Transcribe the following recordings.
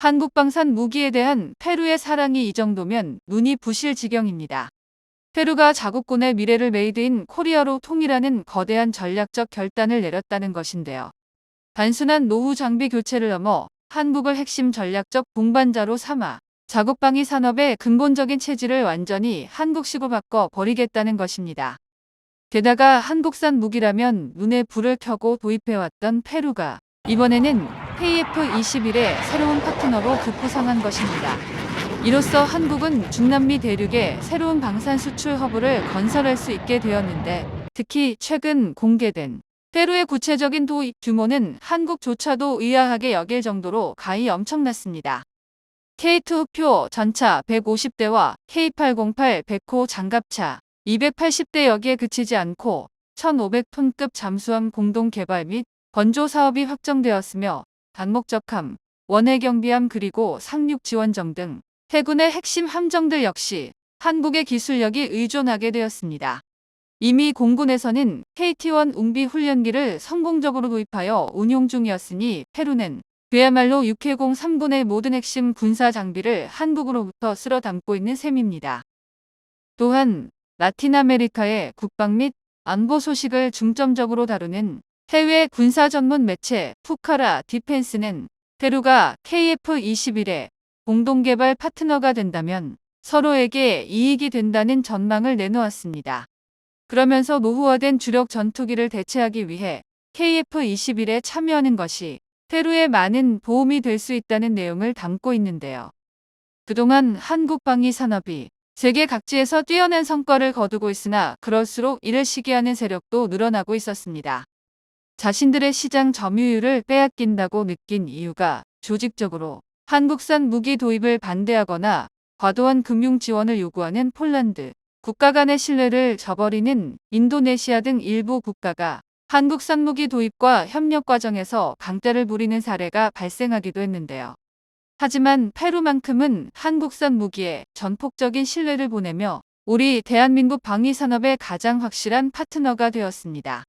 한국방산 무기에 대한 페루의 사랑이 이 정도면 눈이 부실 지경입니다. 페루가 자국군의 미래를 메이드인 코리아로 통일하는 거대한 전략적 결단을 내렸다는 것인데요. 단순한 노후 장비 교체를 넘어 한국을 핵심 전략적 동반자로 삼아 자국방위 산업의 근본적인 체질을 완전히 한국식으로 바꿔 버리겠다는 것입니다. 게다가 한국산 무기라면 눈에 불을 켜고 도입해왔던 페루가 이번에는 KF-21의 새로운 파트너로 급부상한 것입니다. 이로써 한국은 중남미 대륙에 새로운 방산 수출 허브를 건설할 수 있게 되었는데 특히 최근 공개된 페루의 구체적인 도입 규모는 한국조차도 의아하게 여길 정도로 가히 엄청났습니다. K2 흡표 전차 150대와 K808 백호 장갑차 280대 여기에 그치지 않고 1500톤급 잠수함 공동 개발 및 건조 사업이 확정되었으며 단목적함, 원해경비함 그리고 상륙 지원정 등 해군의 핵심 함정들 역시 한국의 기술력이 의존하게 되었습니다. 이미 공군에서는 KT-1 웅비 훈련기를 성공적으로 도입하여 운용 중이었으니 페루는 그야말로 6해공 3군의 모든 핵심 군사 장비를 한국으로부터 쓸어 담고 있는 셈입니다. 또한 라틴 아메리카의 국방 및 안보 소식을 중점적으로 다루는 해외 군사 전문 매체 푸카라 디펜스는 페루가 KF-21의 공동개발 파트너가 된다면 서로에게 이익이 된다는 전망을 내놓았습니다. 그러면서 노후화된 주력 전투기를 대체하기 위해 KF-21에 참여하는 것이 페루에 많은 도움이 될 수 있다는 내용을 담고 있는데요. 그동안 한국 방위 산업이 세계 각지에서 뛰어난 성과를 거두고 있으나 그럴수록 이를 시기하는 세력도 늘어나고 있었습니다. 자신들의 시장 점유율을 빼앗긴다고 느낀 이유가 조직적으로 한국산 무기 도입을 반대하거나 과도한 금융 지원을 요구하는 폴란드, 국가 간의 신뢰를 저버리는 인도네시아 등 일부 국가가 한국산 무기 도입과 협력 과정에서 강대를 부리는 사례가 발생하기도 했는데요. 하지만 페루만큼은 한국산 무기에 전폭적인 신뢰를 보내며 우리 대한민국 방위산업의 가장 확실한 파트너가 되었습니다.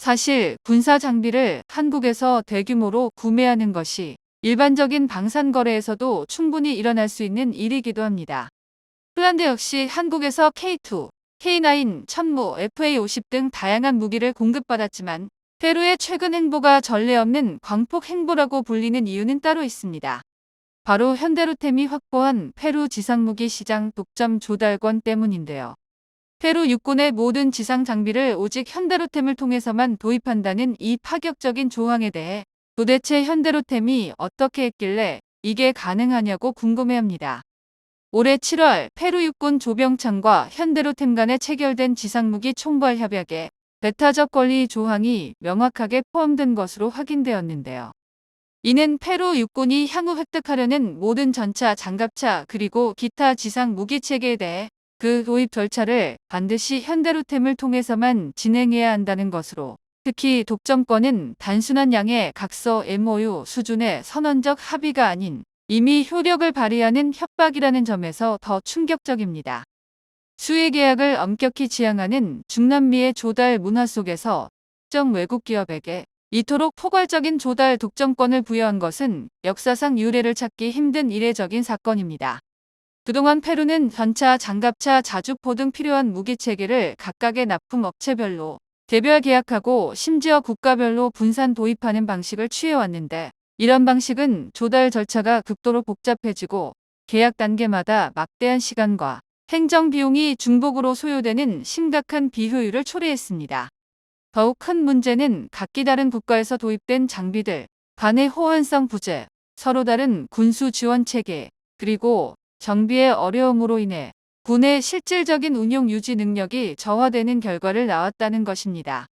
사실 군사 장비를 한국에서 대규모로 구매하는 것이 일반적인 방산 거래에서도 충분히 일어날 수 있는 일이기도 합니다. 폴란드 역시 한국에서 K2, K9, 천무, FA50 등 다양한 무기를 공급받았지만 페루의 최근 행보가 전례 없는 광폭 행보라고 불리는 이유는 따로 있습니다. 바로 현대로템이 확보한 페루 지상무기 시장 독점 조달권 때문인데요. 페루 육군의 모든 지상 장비를 오직 현대로템을 통해서만 도입한다는 이 파격적인 조항에 대해 도대체 현대로템이 어떻게 했길래 이게 가능하냐고 궁금해합니다. 올해 7월 페루 육군 조병창과 현대로템 간에 체결된 지상무기 총괄 협약에 배타적 권리 조항이 명확하게 포함된 것으로 확인되었는데요. 이는 페루 육군이 향후 획득하려는 모든 전차, 장갑차 그리고 기타 지상 무기 체계에 대해 그 도입 절차를 반드시 현대로템을 통해서만 진행해야 한다는 것으로 특히 독점권은 단순한 양의 각서 MOU 수준의 선언적 합의가 아닌 이미 효력을 발휘하는 협박이라는 점에서 더 충격적입니다. 수의 계약을 엄격히 지향하는 중남미의 조달 문화 속에서 특정 외국 기업에게 이토록 포괄적인 조달 독점권을 부여한 것은 역사상 유례를 찾기 힘든 이례적인 사건입니다. 그동안 페루는 전차, 장갑차, 자주포 등 필요한 무기 체계를 각각의 납품 업체별로 개별 계약하고 심지어 국가별로 분산 도입하는 방식을 취해왔는데 이런 방식은 조달 절차가 극도로 복잡해지고 계약 단계마다 막대한 시간과 행정 비용이 중복으로 소요되는 심각한 비효율을 초래했습니다. 더욱 큰 문제는 각기 다른 국가에서 도입된 장비들, 간의 호환성 부재, 서로 다른 군수 지원 체계, 그리고 정비의 어려움으로 인해 군의 실질적인 운용 유지 능력이 저하되는 결과를 낳았다는 것입니다.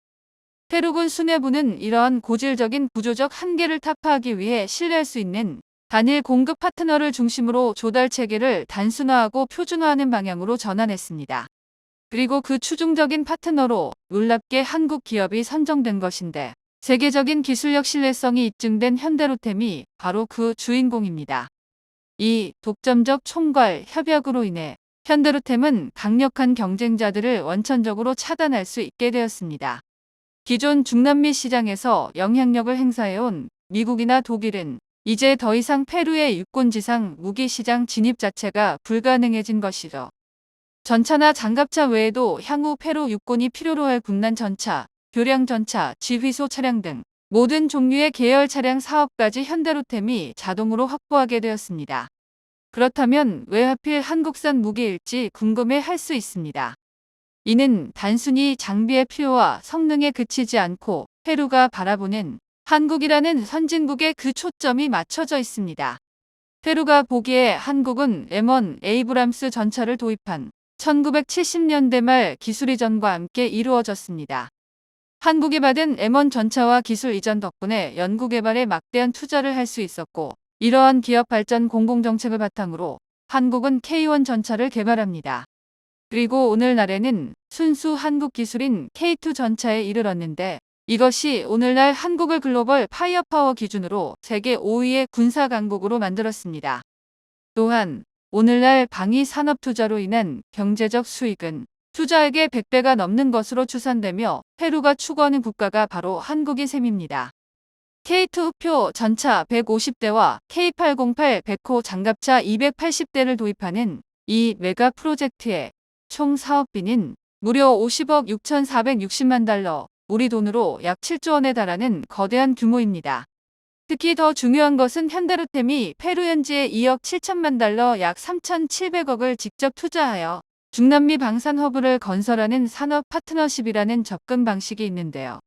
페루군 수뇌부는 이러한 고질적인 구조적 한계를 타파하기 위해 신뢰할 수 있는 단일 공급 파트너를 중심으로 조달 체계를 단순화하고 표준화하는 방향으로 전환했습니다. 그리고 그 추종적인 파트너로 놀랍게 한국 기업이 선정된 것인데 세계적인 기술력 신뢰성이 입증된 현대로템이 바로 그 주인공입니다. 이 독점적 총괄 협약으로 인해 현대로템은 강력한 경쟁자들을 원천적으로 차단할 수 있게 되었습니다. 기존 중남미 시장에서 영향력을 행사해온 미국이나 독일은 이제 더 이상 페루의 육군지상 무기 시장 진입 자체가 불가능해진 것이죠. 전차나 장갑차 외에도 향후 페루 육군이 필요로 할 군난 전차, 교량 전차, 지휘소 차량 등 모든 종류의 계열 차량 사업까지 현대로템이 자동으로 확보하게 되었습니다. 그렇다면 왜 하필 한국산 무기일지 궁금해 할 수 있습니다. 이는 단순히 장비의 필요와 성능에 그치지 않고 페루가 바라보는 한국이라는 선진국의 그 초점이 맞춰져 있습니다. 페루가 보기에 한국은 M1 에이브람스 전차를 도입한 1970년대 말 기술 이전과 함께 이루어졌습니다. 한국이 받은 M1 전차와 기술 이전 덕분에 연구 개발에 막대한 투자를 할 수 있었고 이러한 기업 발전 공공정책을 바탕으로 한국은 K1 전차를 개발합니다. 그리고 오늘날에는 순수 한국 기술인 K2 전차에 이르렀는데 이것이 오늘날 한국을 글로벌 파이어파워 기준으로 세계 5위의 군사 강국으로 만들었습니다. 또한 오늘날 방위 산업 투자로 인한 경제적 수익은 투자액의 100배가 넘는 것으로 추산되며 페루가 추구하는 국가가 바로 한국이 셈입니다. K2 표 전차 150대와 K808 백호 장갑차 280대를 도입하는 이 메가 프로젝트의 총 사업비는 무려 50억 6,460만 달러, 우리 돈으로 약 7조 원에 달하는 거대한 규모입니다. 특히 더 중요한 것은 현대로템이 페루 현지에 2억 7천만 달러 약 3,700억을 직접 투자하여 중남미 방산 허브를 건설하는 산업 파트너십이라는 접근 방식이 있는데요.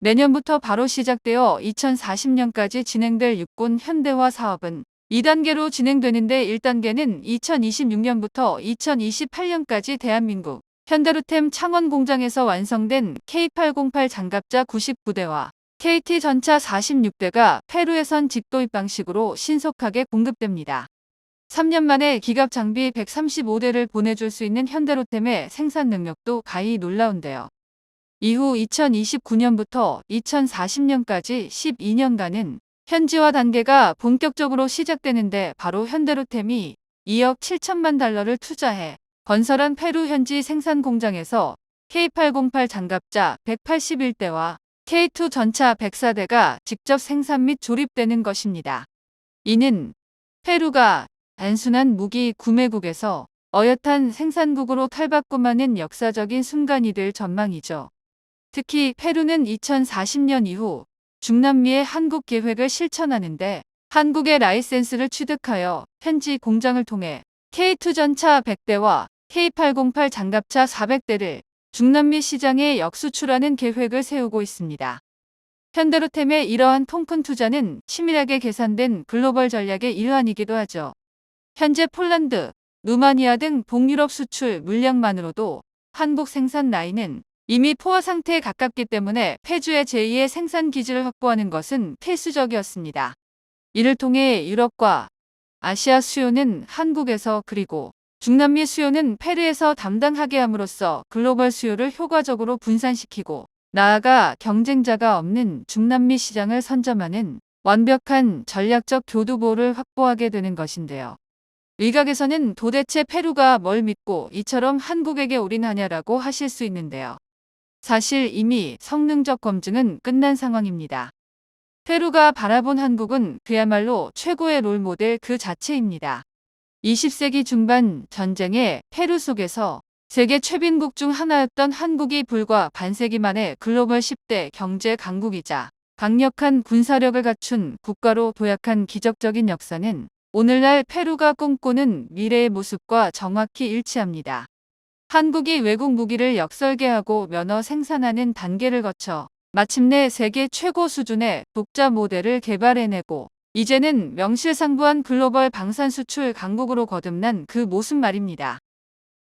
내년부터 바로 시작되어 2040년까지 진행될 육군 현대화 사업은 2단계로 진행되는데 1단계는 2026년부터 2028년까지 대한민국 현대로템 창원 공장에서 완성된 K808 장갑자 99대와 KT 전차 46대가 페루에선 직도입 방식으로 신속하게 공급됩니다. 3년 만에 기갑 장비 135대를 보내줄 수 있는 현대로템의 생산 능력도 가히 놀라운데요. 이후 2029년부터 2040년까지 12년간은 현지화 단계가 본격적으로 시작되는데 바로 현대로템이 2억 7천만 달러를 투자해 건설한 페루 현지 생산 공장에서 K808 장갑자 181대와 K2 전차 104대가 직접 생산 및 조립되는 것입니다. 이는 페루가 단순한 무기 구매국에서 어엿한 생산국으로 탈바꿈하는 역사적인 순간이 될 전망이죠. 특히 페루는 2040년 이후 중남미의 한국 계획을 실천하는데 한국의 라이센스를 취득하여 현지 공장을 통해 K2 전차 100대와 K808 장갑차 400대를 중남미 시장에 역수출하는 계획을 세우고 있습니다. 현대로템의 이러한 통큰 투자는 치밀하게 계산된 글로벌 전략의 일환이기도 하죠. 현재 폴란드, 루마니아 등 동유럽 수출 물량만으로도 한국 생산 라인은 이미 포화 상태에 가깝기 때문에 폐주의 제2의 생산 기지를 확보하는 것은 필수적이었습니다. 이를 통해 유럽과 아시아 수요는 한국에서 그리고 중남미 수요는 페루에서 담당하게 함으로써 글로벌 수요를 효과적으로 분산시키고 나아가 경쟁자가 없는 중남미 시장을 선점하는 완벽한 전략적 교두보를 확보하게 되는 것인데요. 일각에서는 도대체 페루가 뭘 믿고 이처럼 한국에게 올인하냐라고 하실 수 있는데요. 사실 이미 성능적 검증은 끝난 상황입니다. 페루가 바라본 한국은 그야말로 최고의 롤모델 그 자체입니다. 20세기 중반 전쟁의 페루 속에서 세계 최빈국 중 하나였던 한국이 불과 반세기 만에 글로벌 10대 경제 강국이자 강력한 군사력을 갖춘 국가로 도약한 기적적인 역사는 오늘날 페루가 꿈꾸는 미래의 모습과 정확히 일치합니다. 한국이 외국 무기를 역설계하고 면허 생산하는 단계를 거쳐 마침내 세계 최고 수준의 독자 모델을 개발해내고 이제는 명실상부한 글로벌 방산 수출 강국으로 거듭난 그 모습 말입니다.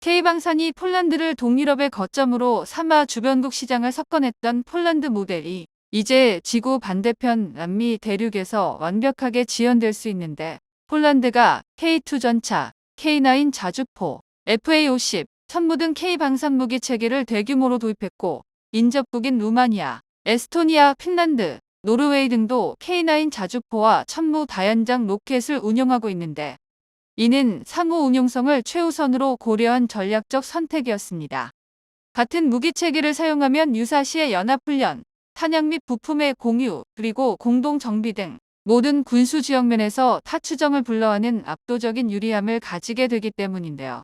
K방산이 폴란드를 동유럽의 거점으로 삼아 주변국 시장을 석권했던 폴란드 모델이 이제 지구 반대편 남미 대륙에서 완벽하게 지연될 수 있는데 폴란드가 K2 전차, K9 자주포, FA50, 천무 등 K방산 무기 체계를 대규모로 도입했고 인접국인 루마니아, 에스토니아, 핀란드, 노르웨이 등도 K9 자주포와 천무 다연장 로켓을 운용하고 있는데 이는 상호 운용성을 최우선으로 고려한 전략적 선택이었습니다. 같은 무기 체계를 사용하면 유사시의 연합훈련, 탄약 및 부품의 공유, 그리고 공동 정비 등 모든 군수 지역면에서 타추정을 불러하는 압도적인 유리함을 가지게 되기 때문인데요.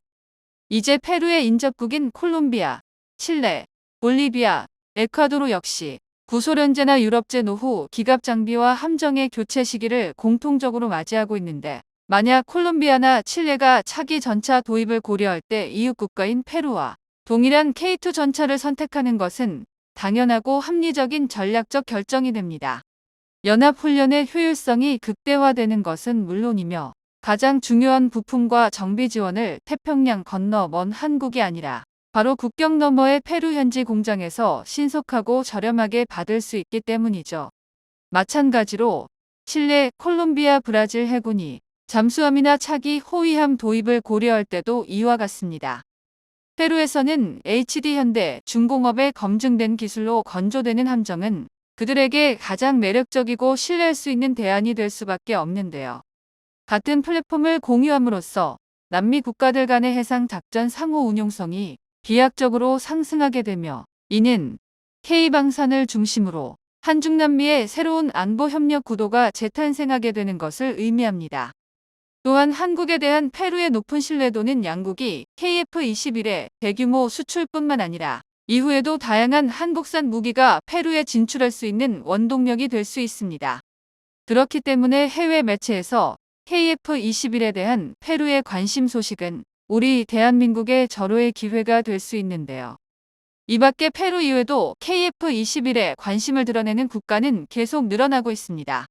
이제 페루의 인접국인 콜롬비아, 칠레, 볼리비아, 에콰도르 역시 구소련제나 유럽제 노후 기갑 장비와 함정의 교체 시기를 공통적으로 맞이하고 있는데 만약 콜롬비아나 칠레가 차기 전차 도입을 고려할 때 이웃 국가인 페루와 동일한 K2 전차를 선택하는 것은 당연하고 합리적인 전략적 결정이 됩니다. 연합훈련의 효율성이 극대화되는 것은 물론이며 가장 중요한 부품과 정비 지원을 태평양 건너 먼 한국이 아니라 바로 국경 너머의 페루 현지 공장에서 신속하고 저렴하게 받을 수 있기 때문이죠. 마찬가지로 칠레, 콜롬비아, 브라질 해군이 잠수함이나 차기 호위함 도입을 고려할 때도 이와 같습니다. 페루에서는 HD 현대 중공업에 검증된 기술로 건조되는 함정은 그들에게 가장 매력적이고 신뢰할 수 있는 대안이 될 수밖에 없는데요. 같은 플랫폼을 공유함으로써 남미 국가들 간의 해상 작전 상호 운용성이 비약적으로 상승하게 되며 이는 K방산을 중심으로 한중 남미의 새로운 안보 협력 구도가 재탄생하게 되는 것을 의미합니다. 또한 한국에 대한 페루의 높은 신뢰도는 양국이 KF-21의 대규모 수출뿐만 아니라 이후에도 다양한 한국산 무기가 페루에 진출할 수 있는 원동력이 될 수 있습니다. 그렇기 때문에 해외 매체에서 KF-21에 대한 페루의 관심 소식은 우리 대한민국의 절호의 기회가 될 수 있는데요. 이 밖에 페루 이외에도 KF-21에 관심을 드러내는 국가는 계속 늘어나고 있습니다.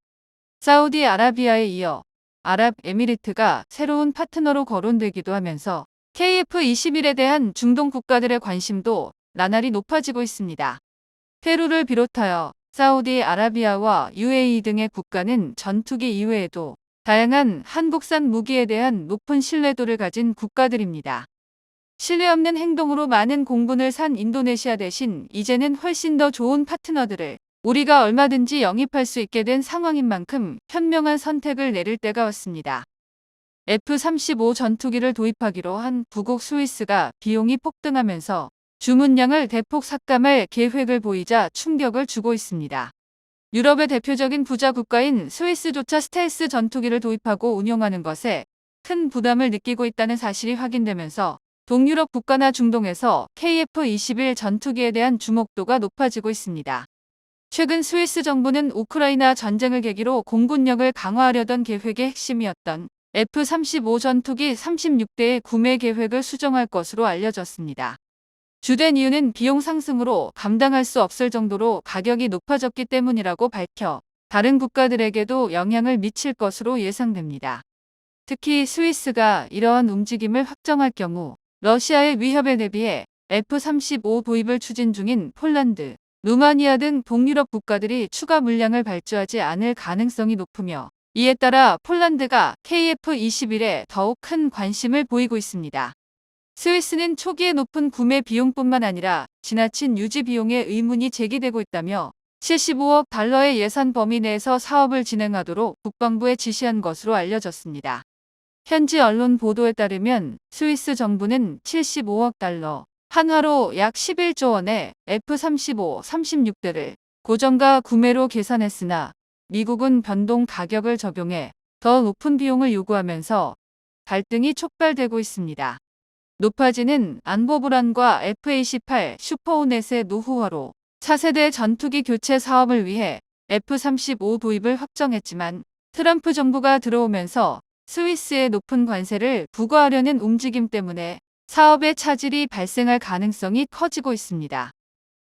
사우디아라비아에 이어 아랍에미리트가 새로운 파트너로 거론되기도 하면서 KF-21에 대한 중동 국가들의 관심도 나날이 높아지고 있습니다. 페루를 비롯하여 사우디아라비아와 UAE 등의 국가는 전투기 이외에도 다양한 한국산 무기에 대한 높은 신뢰도를 가진 국가들입니다. 신뢰 없는 행동으로 많은 공분을 산 인도네시아 대신 이제는 훨씬 더 좋은 파트너들을 우리가 얼마든지 영입할 수 있게 된 상황인 만큼 현명한 선택을 내릴 때가 왔습니다. F-35 전투기를 도입하기로 한 부국 스위스가 비용이 폭등하면서 주문량을 대폭 삭감할 계획을 보이자 충격을 주고 있습니다. 유럽의 대표적인 부자 국가인 스위스조차 스텔스 전투기를 도입하고 운용하는 것에 큰 부담을 느끼고 있다는 사실이 확인되면서 동유럽 국가나 중동에서 KF-21 전투기에 대한 주목도가 높아지고 있습니다. 최근 스위스 정부는 우크라이나 전쟁을 계기로 공군력을 강화하려던 계획의 핵심이었던 F-35 전투기 36대의 구매 계획을 수정할 것으로 알려졌습니다. 주된 이유는 비용 상승으로 감당할 수 없을 정도로 가격이 높아졌기 때문이라고 밝혀 다른 국가들에게도 영향을 미칠 것으로 예상됩니다. 특히 스위스가 이러한 움직임을 확정할 경우 러시아의 위협에 대비해 F-35 도입을 추진 중인 폴란드, 루마니아 등 동유럽 국가들이 추가 물량을 발주하지 않을 가능성이 높으며 이에 따라 폴란드가 KF-21에 더욱 큰 관심을 보이고 있습니다. 스위스는 초기에 높은 구매 비용뿐만 아니라 지나친 유지 비용에 의문이 제기되고 있다며 75억 달러의 예산 범위 내에서 사업을 진행하도록 국방부에 지시한 것으로 알려졌습니다. 현지 언론 보도에 따르면 스위스 정부는 75억 달러, 한화로 약 11조 원의 F-35, 36대를 고정가 구매로 계산했으나 미국은 변동 가격을 적용해 더 높은 비용을 요구하면서 갈등이 촉발되고 있습니다. 높아지는 안보 불안과 F-18 슈퍼호넷의 노후화로 차세대 전투기 교체 사업을 위해 F-35 도입을 확정했지만 트럼프 정부가 들어오면서 스위스의 높은 관세를 부과하려는 움직임 때문에 사업의 차질이 발생할 가능성이 커지고 있습니다.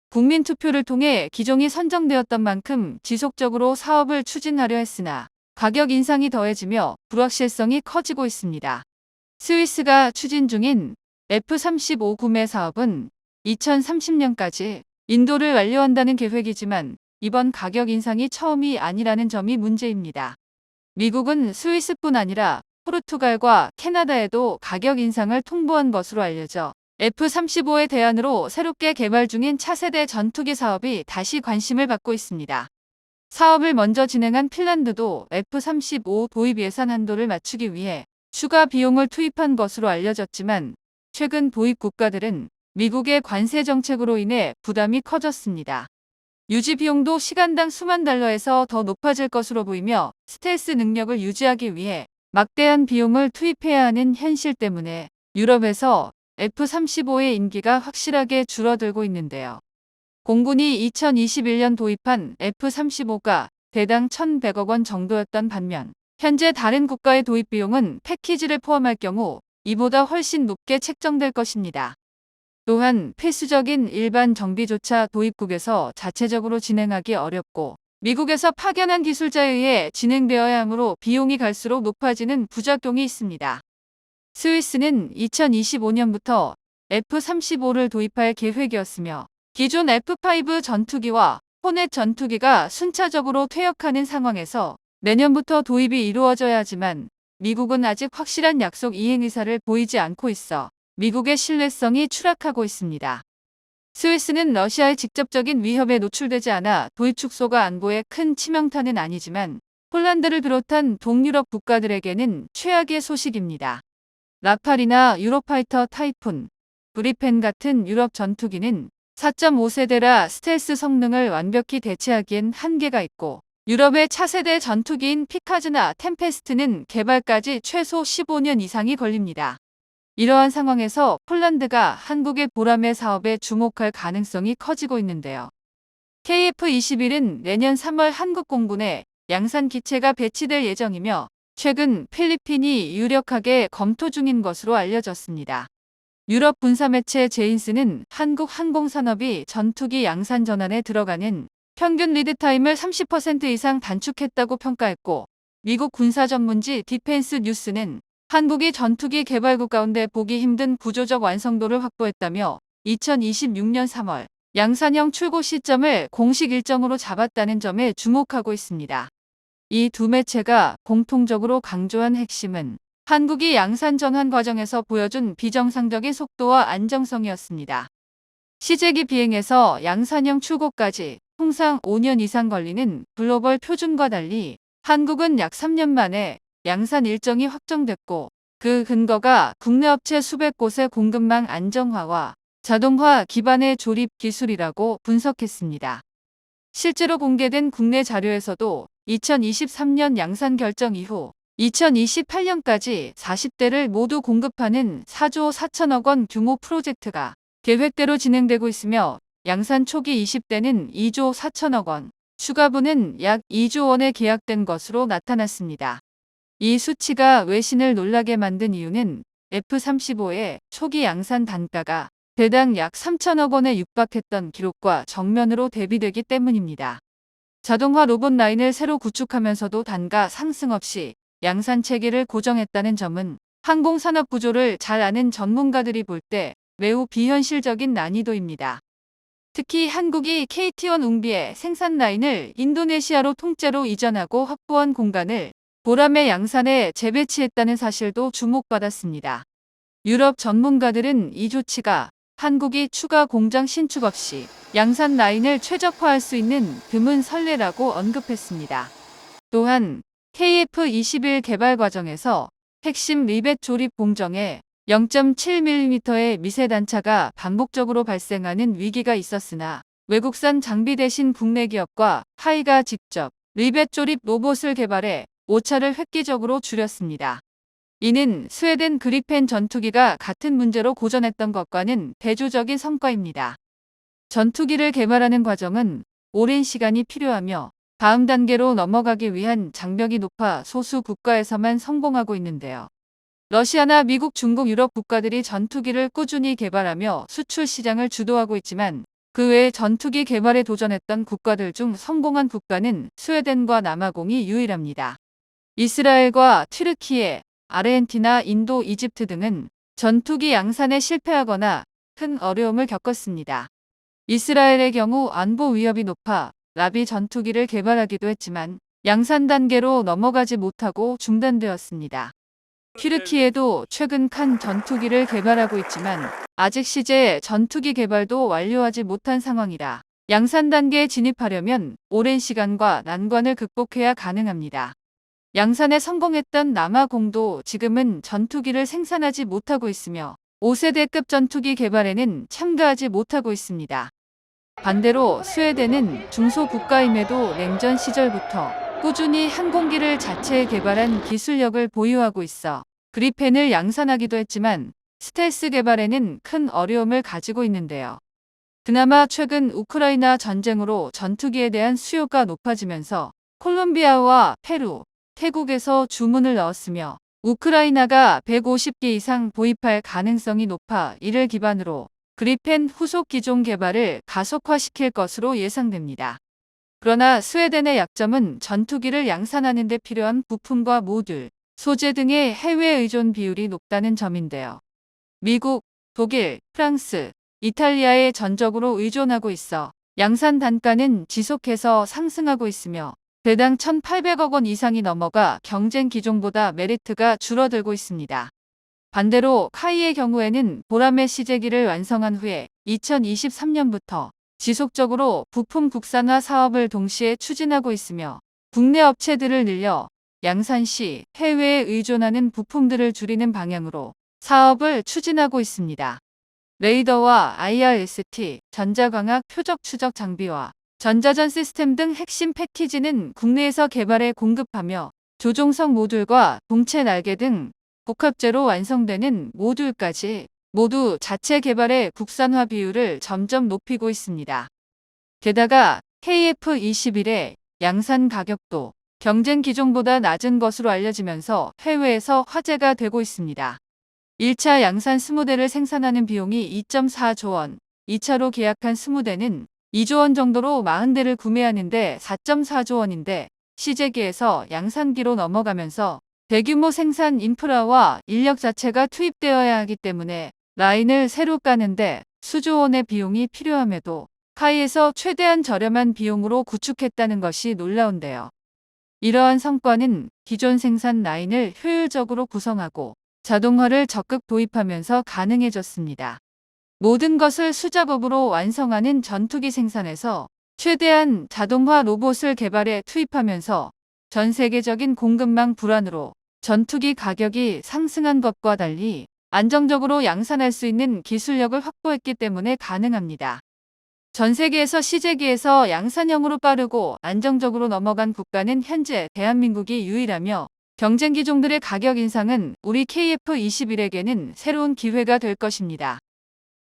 국민투표를 통해 기종이 선정되었던 만큼 지속적으로 사업을 추진하려 했으나 가격 인상이 더해지며 불확실성이 커지고 있습니다. 스위스가 추진 중인 F-35 구매 사업은 2030년까지 인도를 완료한다는 계획이지만 이번 가격 인상이 처음이 아니라는 점이 문제입니다. 미국은 스위스뿐 아니라 포르투갈과 캐나다에도 가격 인상을 통보한 것으로 알려져 F-35의 대안으로 새롭게 개발 중인 차세대 전투기 사업이 다시 관심을 받고 있습니다. 사업을 먼저 진행한 핀란드도 F-35 도입 예산 한도를 맞추기 위해 추가 비용을 투입한 것으로 알려졌지만 최근 도입 국가들은 미국의 관세 정책으로 인해 부담이 커졌습니다. 유지 비용도 시간당 수만 달러에서 더 높아질 것으로 보이며 스텔스 능력을 유지하기 위해 막대한 비용을 투입해야 하는 현실 때문에 유럽에서 F-35의 인기가 확실하게 줄어들고 있는데요. 공군이 2021년 도입한 F-35가 대당 1,100억 원 정도였던 반면 현재 다른 국가의 도입 비용은 패키지를 포함할 경우 이보다 훨씬 높게 책정될 것입니다. 또한 필수적인 일반 정비조차 도입국에서 자체적으로 진행하기 어렵고 미국에서 파견한 기술자에 의해 진행되어야 하므로 비용이 갈수록 높아지는 부작용이 있습니다. 스위스는 2025년부터 F-35를 도입할 계획이었으며 기존 F-5 전투기와 호넷 전투기가 순차적으로 퇴역하는 상황에서 내년부터 도입이 이루어져야 하지만 미국은 아직 확실한 약속 이행 의사를 보이지 않고 있어 미국의 신뢰성이 추락하고 있습니다. 스위스는 러시아의 직접적인 위협에 노출되지 않아 도입 축소가 안보에 큰 치명타는 아니지만 폴란드를 비롯한 동유럽 국가들에게는 최악의 소식입니다. 라팔이나 유로파이터 타이푼, 브리펜 같은 유럽 전투기는 4.5세대라 스텔스 성능을 완벽히 대체하기엔 한계가 있고 유럽의 차세대 전투기인 피카즈나 템페스트는 개발까지 최소 15년 이상이 걸립니다. 이러한 상황에서 폴란드가 한국의 보람의 사업에 주목할 가능성이 커지고 있는데요. KF-21은 내년 3월 한국 공군에 양산 기체가 배치될 예정이며 최근 필리핀이 유력하게 검토 중인 것으로 알려졌습니다. 유럽 군사매체 제인스는 한국 항공산업이 전투기 양산 전환에 들어가는 평균 리드타임을 30% 이상 단축했다고 평가했고 미국 군사 전문지 디펜스 뉴스는 한국이 전투기 개발국 가운데 보기 힘든 구조적 완성도를 확보했다며 2026년 3월 양산형 출고 시점을 공식 일정으로 잡았다는 점에 주목하고 있습니다. 이 두 매체가 공통적으로 강조한 핵심은 한국이 양산 전환 과정에서 보여준 비정상적인 속도와 안정성이었습니다. 시제기 비행에서 양산형 출고까지 통상 5년 이상 걸리는 글로벌 표준과 달리 한국은 약 3년 만에 양산 일정이 확정됐고 그 근거가 국내 업체 수백 곳의 공급망 안정화와 자동화 기반의 조립 기술이라고 분석했습니다. 실제로 공개된 국내 자료에서도 2023년 양산 결정 이후 2028년까지 40대를 모두 공급하는 4조 4천억 원 규모 프로젝트가 계획대로 진행되고 있으며 양산 초기 20대는 2조 4천억 원, 추가분은 약 2조 원에 계약된 것으로 나타났습니다. 이 수치가 외신을 놀라게 만든 이유는 F-35의 초기 양산 단가가 대당 약 3천억 원에 육박했던 기록과 정면으로 대비되기 때문입니다. 자동화 로봇 라인을 새로 구축하면서도 단가 상승 없이 양산 체계를 고정했다는 점은 항공산업 구조를 잘 아는 전문가들이 볼 때 매우 비현실적인 난이도입니다. 특히 한국이 KT1 웅비의 생산 라인을 인도네시아로 통째로 이전하고 확보한 공간을 보람의 양산에 재배치했다는 사실도 주목받았습니다. 유럽 전문가들은 이 조치가 한국이 추가 공장 신축 없이 양산 라인을 최적화할 수 있는 드문 선례라고 언급했습니다. 또한 KF-21 개발 과정에서 핵심 리벳 조립 공정에 0.7mm의 미세 단차가 반복적으로 발생하는 위기가 있었으나 외국산 장비 대신 국내 기업과 하이가 직접 리벳 조립 로봇을 개발해 오차를 획기적으로 줄였습니다. 이는 스웨덴 그리펜 전투기가 같은 문제로 고전했던 것과는 대조적인 성과입니다. 전투기를 개발하는 과정은 오랜 시간이 필요하며 다음 단계로 넘어가기 위한 장벽이 높아 소수 국가에서만 성공하고 있는데요. 러시아나 미국, 중국, 유럽 국가들이 전투기를 꾸준히 개발하며 수출 시장을 주도하고 있지만 그 외에 전투기 개발에 도전했던 국가들 중 성공한 국가는 스웨덴과 남아공이 유일합니다. 이스라엘과 튀르키예, 아르헨티나, 인도, 이집트 등은 전투기 양산에 실패하거나 큰 어려움을 겪었습니다. 이스라엘의 경우 안보 위협이 높아 라비 전투기를 개발하기도 했지만 양산 단계로 넘어가지 못하고 중단되었습니다. 튀르키예도 최근 칸 전투기를 개발하고 있지만 아직 시제 전투기 개발도 완료하지 못한 상황이라 양산 단계에 진입하려면 오랜 시간과 난관을 극복해야 가능합니다. 양산에 성공했던 남아공도 지금은 전투기를 생산하지 못하고 있으며 5세대급 전투기 개발에는 참가하지 못하고 있습니다. 반대로 스웨덴은 중소국가임에도 냉전 시절부터 꾸준히 항공기를 자체 개발한 기술력을 보유하고 있어 그리펜을 양산하기도 했지만 스텔스 개발에는 큰 어려움을 가지고 있는데요. 그나마 최근 우크라이나 전쟁으로 전투기에 대한 수요가 높아지면서 콜롬비아와 페루, 태국에서 주문을 넣었으며 우크라이나가 150개 이상 도입할 가능성이 높아 이를 기반으로 그리펜 후속 기종 개발을 가속화시킬 것으로 예상됩니다. 그러나 스웨덴의 약점은 전투기를 양산하는 데 필요한 부품과 모듈, 소재 등의 해외 의존 비율이 높다는 점인데요. 미국, 독일, 프랑스, 이탈리아에 전적으로 의존하고 있어 양산 단가는 지속해서 상승하고 있으며 대당 1,800억 원 이상이 넘어가 경쟁 기종보다 메리트가 줄어들고 있습니다. 반대로 카이의 경우에는 보라매 시제기를 완성한 후에 2023년부터 지속적으로 부품 국산화 사업을 동시에 추진하고 있으며 국내 업체들을 늘려 양산 시 해외에 의존하는 부품들을 줄이는 방향으로 사업을 추진하고 있습니다. 레이더와 IRST, 전자광학 표적 추적 장비와 전자전 시스템 등 핵심 패키지는 국내에서 개발해 공급하며 조종석 모듈과 동체 날개 등 복합재로 완성되는 모듈까지 모두 자체 개발의 국산화 비율을 점점 높이고 있습니다. 게다가 KF-21의 양산 가격도 경쟁 기종보다 낮은 것으로 알려지면서 해외에서 화제가 되고 있습니다. 1차 양산 20대를 생산하는 비용이 2.4조 원, 2차로 계약한 20대는 2조 원 정도로 40대를 구매하는데 4.4조 원인데 시제기에서 양산기로 넘어가면서 대규모 생산 인프라와 인력 자체가 투입되어야 하기 때문에 라인을 새로 까는데 수조 원의 비용이 필요함에도 카이에서 최대한 저렴한 비용으로 구축했다는 것이 놀라운데요. 이러한 성과는 기존 생산 라인을 효율적으로 구성하고 자동화를 적극 도입하면서 가능해졌습니다. 모든 것을 수작업으로 완성하는 전투기 생산에서 최대한 자동화 로봇을 개발해 투입하면서 전 세계적인 공급망 불안으로 전투기 가격이 상승한 것과 달리 안정적으로 양산할 수 있는 기술력을 확보했기 때문에 가능합니다. 전 세계에서 시제기에서 양산형으로 빠르고 안정적으로 넘어간 국가는 현재 대한민국이 유일하며 경쟁 기종들의 가격 인상은 우리 KF21에게는 새로운 기회가 될 것입니다.